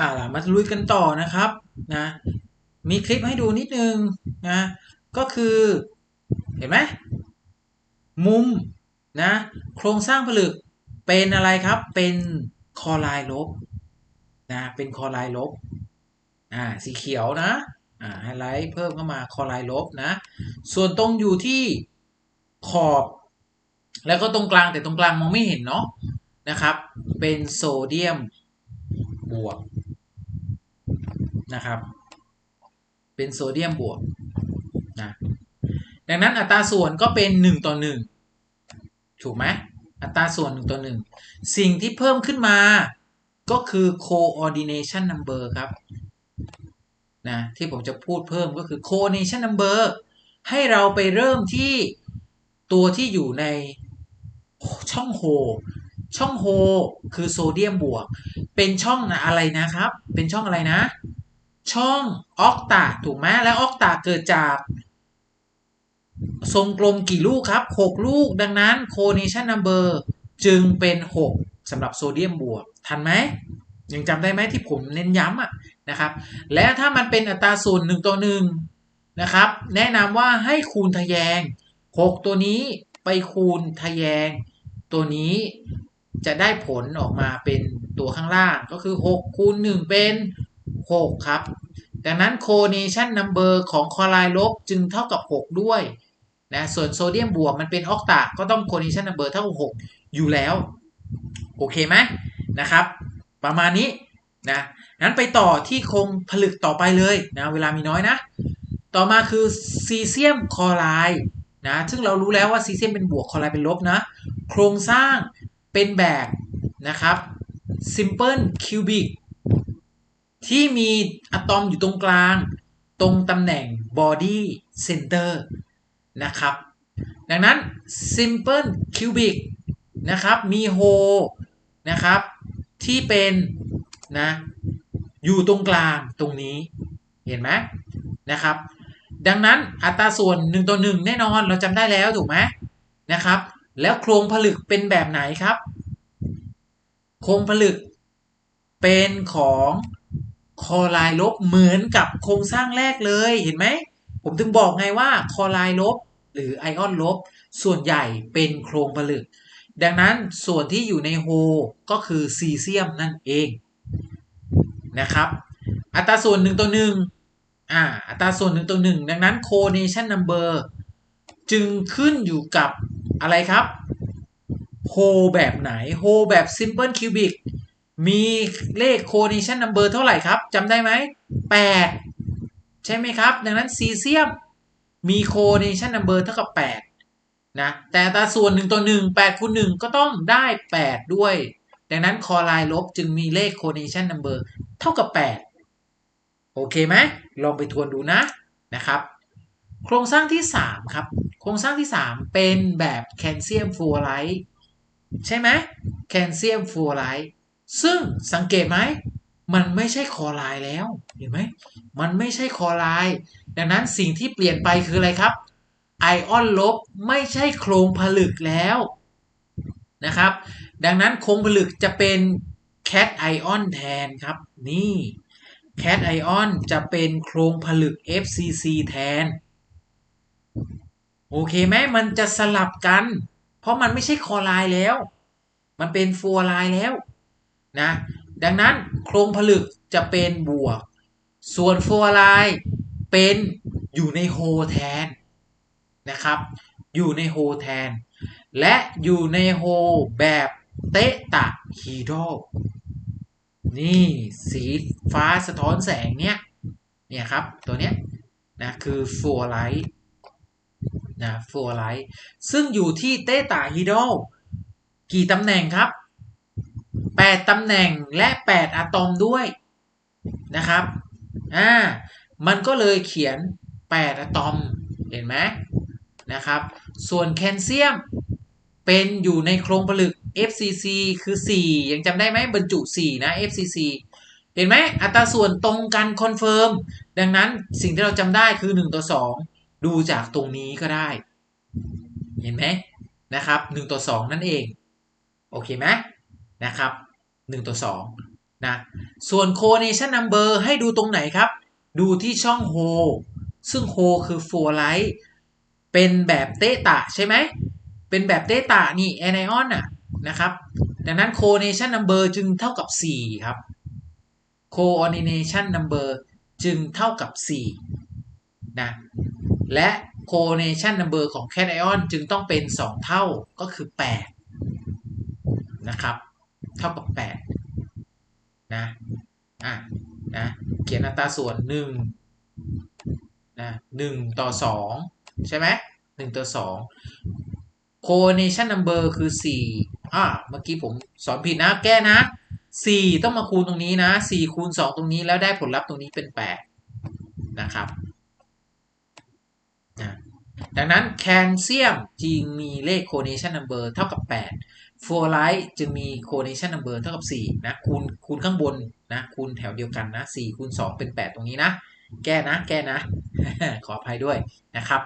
อ่าล่ะมาลุยกันต่อนะครับนะมีคลิปให้ดูนิดนึงนะก็คือเห็นไหมมุมนะโครงสร้างผลึกเป็นอะไรครับเป็นคอไลน์ลบนะเป็นคอไลน์ลบอ่าสีเขียวนะอ่าไฮไลท์เพิ่มเข้ามาคอไลน์ลบนะส่วนตรงอยู่ที่ขอบแล้วก็ตรงกลางแต่ตรงกลางมองไม่เห็นเนาะนะครับ เป็นโซเดียมบวก นะครับ เป็นโซเดียมบวกนะดังนั้นอัตราส่วนก็เป็น 1 ต่อ 1 ถูกไหมอัตราส่วน 1 ต่อ 1 สิ่งที่เพิ่มขึ้นมาก็คือ coordination number ครับนะที่ผมจะพูดเพิ่มก็คือ coordination number ให้เราไปเริ่มที่ตัวที่อยู่ในช่องโฮช่องโฮคือโซเดียมบวก เป็นช่องอะไรนะครับ เป็นช่องอะไรนะ ช่องออกตาถูกไหมแล้วออกตาเกิดจาก ทรงกลมกี่ลูกครับ 6 ลูกดังนั้น coordination number จึงเป็น 6สำหรับโซเดียมบวก ทันไหมยังจำได้ไหมที่ผมเน้นย้ำอะนะครับ และถ้ามันเป็นอัตราส่วน1ต่อ1นะครับ แนะนำว่าให้คูณทะแยง 6 ตัวนี้ไปคูณทะแยง ตัวนี้จะได้ผลออกมาเป็นตัวข้างล่างก็คือ 6 คูณ 1 เป็น 6 ครับ ดังนั้น coordination number ของคลอไรด์ลบจึงเท่ากับ 6 ด้วยนะส่วนโซเดียมบวกมันเป็นออกตาก็ต้อง coordination number เท่ากับ6อยู่แล้ว โอเคไหมนะครับ ประมาณนี้นะนั้นไปต่อที่โครงผลึกต่อไปเลยนะเวลามีน้อยนะ ต่อมาคือซีเซียมคลอไรด์นะซึ่งเรารู้แล้วว่าซีเซียมเป็นบวกคลอไรด์เป็นลบนะ โครงสร้างเป็นแบบนะครับ simple cubic ที่มีอะตอมอยู่ตรงกลาง ตรงตำแหน่ง body center นะครับ ดังนั้น simple cubic นะครับ มีโฮนะครับ ที่เป็นนะ อยู่ตรงกลางตรงนี้ เห็นไหมนะครับ ดังนั้นอัตราส่วน 1 ต่อ 1 แน่นอนเราจำได้แล้วถูกไหมนะครับ แล้วโครงผลึกเป็นแบบไหนครับ โครงผลึกเป็นของ คอไลน์ลบเหมือนกับโครงสร้างแรกเลยเห็นไหม ผมถึงบอกไงว่าคอไลน์ลบ หรือไอออนลบ ส่วนใหญ่เป็นโครงผลึก ดังนั้นส่วนที่อยู่ในโฮก็คือซีเซียมนั่นเองนะครับ อัตราส่วน1ต่อ1อ่าอัตราส่วน1ต่อ1ดังนั้น coordination number จึงขึ้นอยู่กับอะไรครับโฮแบบไหนโฮแบบ simple cubic มีเลข coordination number เท่าไหร่ครับจำได้ไหม 8 ใช่ไหมครับ ดังนั้นซีเซียมมี coordination number เท่ากับ 8 นะ แต่ตาส่วน 1 ต่อ 1 8คูณ1ก็ต้องได้ 8 ด้วย ดังนั้นคอไลน์ลบจึงมีเลข coordination number เท่ากับ 8 โอเคไหม ลองไปทวนดูนะนะครับ โครงสร้างที่ 3 ครับ โครงสร้างที่ 3 เป็นแบบแคลเซียมฟลูออไรด์ใช่ไหมแคลเซียมฟลูออไรด์ ซึ่งสังเกตไหมมันไม่ใช่คอไลน์แล้ว เห็นไหม มันไม่ใช่คอไลน์ดังนั้นสิ่งที่เปลี่ยนไปคืออะไรครับ ไอออนลบไม่ใช่โครงผลึกแล้วนะครับ ดังนั้นโครงผลึกจะเป็นแคทไอออนแทนครับ นี่แคทไอออนจะเป็นโครงผลึก FCC แทน โอเคไหมมันจะสลับกัน เพราะมันไม่ใช่คอไลน์แล้ว มันเป็นฟัวไลน์แล้ว นะ ดังนั้นโครงผลึกจะเป็นบวก ส่วนฟัวไลน์เป็นอยู่ในโฮแทนนะครับ อยู่ในโฮแทน และอยู่ในโฮแบบเตตะฮีโดนี่สีฟ้าสะท้อนแสงเนี้ยเนี่ยครับ ตัวเนี้ยนะคือฟัวไลท์นะฟัวไลท์ซึ่งอยู่ที่เตตาฮีโดกี่ตำแหน่งครับ 8 ตำแหน่งและ 8 อะตอมด้วยนะครับ อ่า มันก็เลยเขียน 8 อะตอม เห็นไหมนะครับ ส่วนแคลเซียมเป็นอยู่ในโครงผลึก FCC คือ 4 ยังจำได้ไหมบรรจุ 4 นะ FCC เห็นไหมอัตราส่วนตรงกันคอนเฟิร์ม ดังนั้นสิ่งที่เราจำได้คือ 1 ต่อ 2 ดูจากตรงนี้ก็ได้ เห็นไหมนะครับ 1 ต่อ 2 นั่นเอง โอเคไหม นะครับ1ต่อนะส่วน coordination number ให้ดูตรงไหนครับ ดูที่ช่อง hole ซึ่ง hole คือ f o r light เป็นแบบเตตะใช่ไหม เป็นแบบเตตะนี่ anion อะนะครับดังนั้น coordination number จึงเท่ากับ 4 ครับ coordination number จึงเท่ากับ 4 นะ และ coordination number ของ cation จึงต้องเป็น 2 เท่าก็คือ 8 นะครับ เท่ากับ8นะอะนะเขียนอัตราส่วน1นะ1ต่อ 2 ใช่ไหม1ต่อ 2 coordination number คือ4อ่าเมื่อกี้ผมสอนผิดนะแก้นะ 4 ต้องมาคูณตรงนี้นะ4คูณ2 ตรงนี้แล้วได้ผลลัพธ์ตรงนี้เป็น 8 นะครับนะ ดังนั้นแคลเซียมจึงมีเลข coordination number เท่ากับ 8 ฟลูออไรด์จึงมี coordination number เท่ากับ 4 นะคูณคูณข้างบนนะคูณแถวเดียวกันนะ 4 คูณ 2 เป็น 8 ตรงนี้นะ แก้นะแก้นะ ขออภัยด้วยนะครับ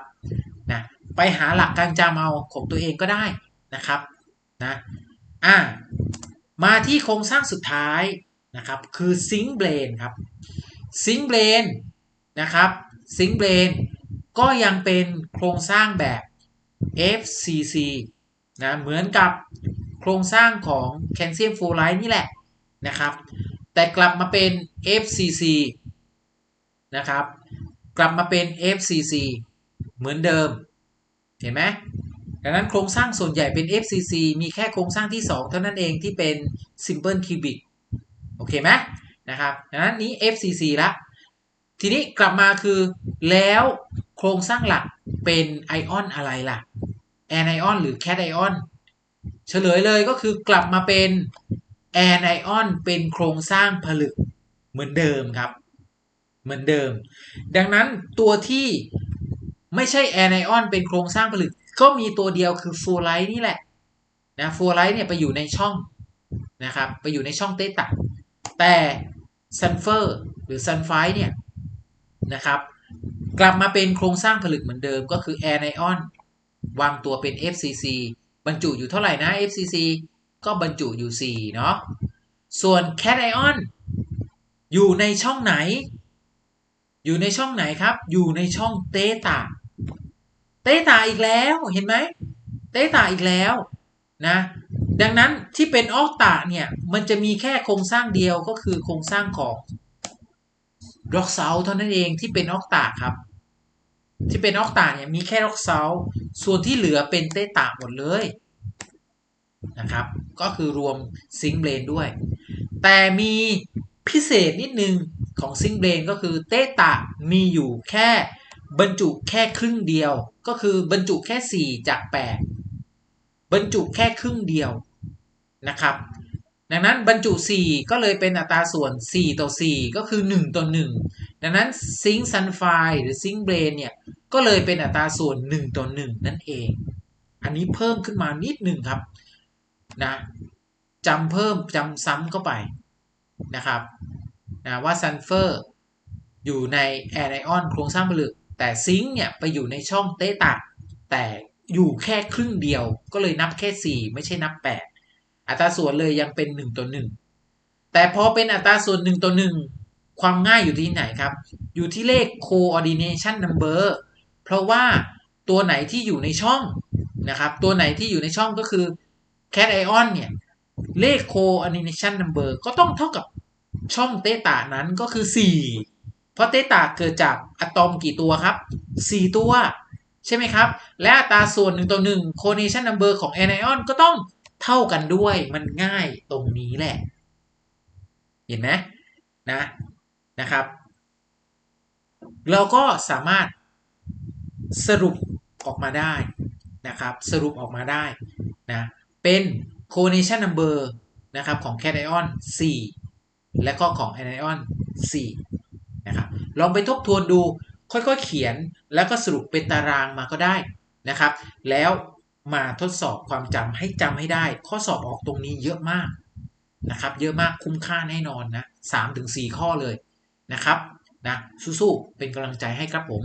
นะไปหาหลักการจำเอาของตัวเองก็ได้นะครับนะอ่ามาที่โครงสร้างสุดท้ายนะครับคือซิง k ์เบรนครับซิง k ์เบรนนะครับซิง k ์เบรน ก็ยังเป็นโครงสร้างแบบ FCC นะเหมือนกับโครงสร้างของแคลเซียมฟลูออไรด์นี่แหละนะครับ แต่กลับมาเป็น FCC นะครับ กลับมาเป็น FCC เหมือนเดิม เห็นไหมดังนั้นโครงสร้างส่วนใหญ่เป็น FCC มีแค่โครงสร้างที่ 2 เท่านั้นเองที่เป็น Simple Cubic โอเคไหมนะครับดังนั้นนี้ FCC ละ ทีนี้กลับมาคือแล้ว โครงสร้างหลักเป็นไอออนอะไรล่ะแอนไอออนหรือแคทไอออนเฉลยเลยก็คือกลับมาเป็นแอนไอออนเป็นโครงสร้างผลึกเหมือนเดิมครับ เหมือนเดิม ดังนั้นตัวที่ไม่ใช่แอนไอออนเป็นโครงสร้างผลึก ก็มีตัวเดียวคือฟูไลท์นี่แหละนะฟูไลท์เนี่ยไปอยู่ในช่องนะครับไปอยู่ในช่องเตตะแต่ซันเฟอร์หรือซันไฟเนี่ยนะครับ กลับมาเป็นโครงสร้างผลึกเหมือนเดิมก็คือ แอนไอออน วางตัวเป็น FCC บรรจุอยู่เท่าไหร่นะ FCC ก็บรรจุอยู่ 4 เนาะ ส่วนแคทไอออนอยู่ในช่องไหน อยู่ในช่องไหนครับ อยู่ในช่องเตตาเตตาอีกแล้ว เห็นไหม เตตาอีกแล้วนะ ดังนั้นที่เป็นออกตาเนี่ย มันจะมีแค่โครงสร้างเดียวก็คือโครงสร้างของ ร็อกเซาเท่านั้นเองที่เป็นออกตาครับ ที่เป็นออกตาเนี่ยมีแค่ร็อกเซาส่วนที่เหลือเป็นเตตาหมดเลยนะครับ ก็คือรวมซิงเบรนด้วย แต่มีพิเศษนิดนึงของซิงเบรนก็คือเตตามีอยู่แค่บรรจุแค่ครึ่งเดียว ก็คือบรรจุแค่ 4 จาก 8 บรรจุแค่ครึ่งเดียวนะครับ ดังนั้นบรรจุ 4 ก็เลยเป็นอัตราส่วน 4 ต่อ 4 ก็คือ 1 ต่อ 1 ดังนั้นซิงค์ซันไฟหรือซิงค์เบรนเนี่ยก็เลยเป็นอัตราส่วน 1 ต่อ 1 นั่นเอง อันนี้เพิ่มขึ้นมานิดหนึ่งครับนะจำเพิ่มจำซ้ำเข้าไปนะครับนะว่าซันเฟอร์อยู่ในแอร์ไอออนโครงสร้างผลึก แต่ซิงค์เนี่ยไปอยู่ในช่องเตตาแต่อยู่แค่ครึ่งเดียวก็เลยนับแค่ 4 ไม่ใช่นับ 8 อัตราส่วนเลยยังเป็น1ต่อ1แต่พอเป็นอัตราส่วน1ต่อ1ความง่ายอยู่ที่ไหนครับ อยู่ที่เลข coordination number เพราะว่าตัวไหนที่อยู่ในช่องนะครับ ตัวไหนที่อยู่ในช่องก็คือ cat ion เนี่ย เลข coordination number ก็ต้องเท่ากับช่องเตตานั้นก็คือ 4 เพราะเตตาเกิดจากอะตอมกี่ตัวครับ 4 ตัว ใช่ไหมครับ และอัตราส่วน1ต่อ1 coordination number ของ anion ก็ต้อง เท่ากันด้วยมันง่ายตรงนี้แหละ เห็นไหมนะนะครับ เราก็สามารถสรุปออกมาได้นะครับ สรุปออกมาได้นะเป็น coordination number นะครับของ cation 4 และก็ของ anion 4 นะครับ ลองไปทบทวนดูค่อยๆเขียนแล้วก็สรุปเป็นตารางมาก็ได้นะครับ แล้ว มาทดสอบความจำให้จำให้ได้ ข้อสอบออกตรงนี้เยอะมากนะครับ เยอะมากคุ้มค่าแน่นอนนะสามถึงสี่ข้อเลยนะครับนะสู้ๆเป็นกำลังใจให้ครับผม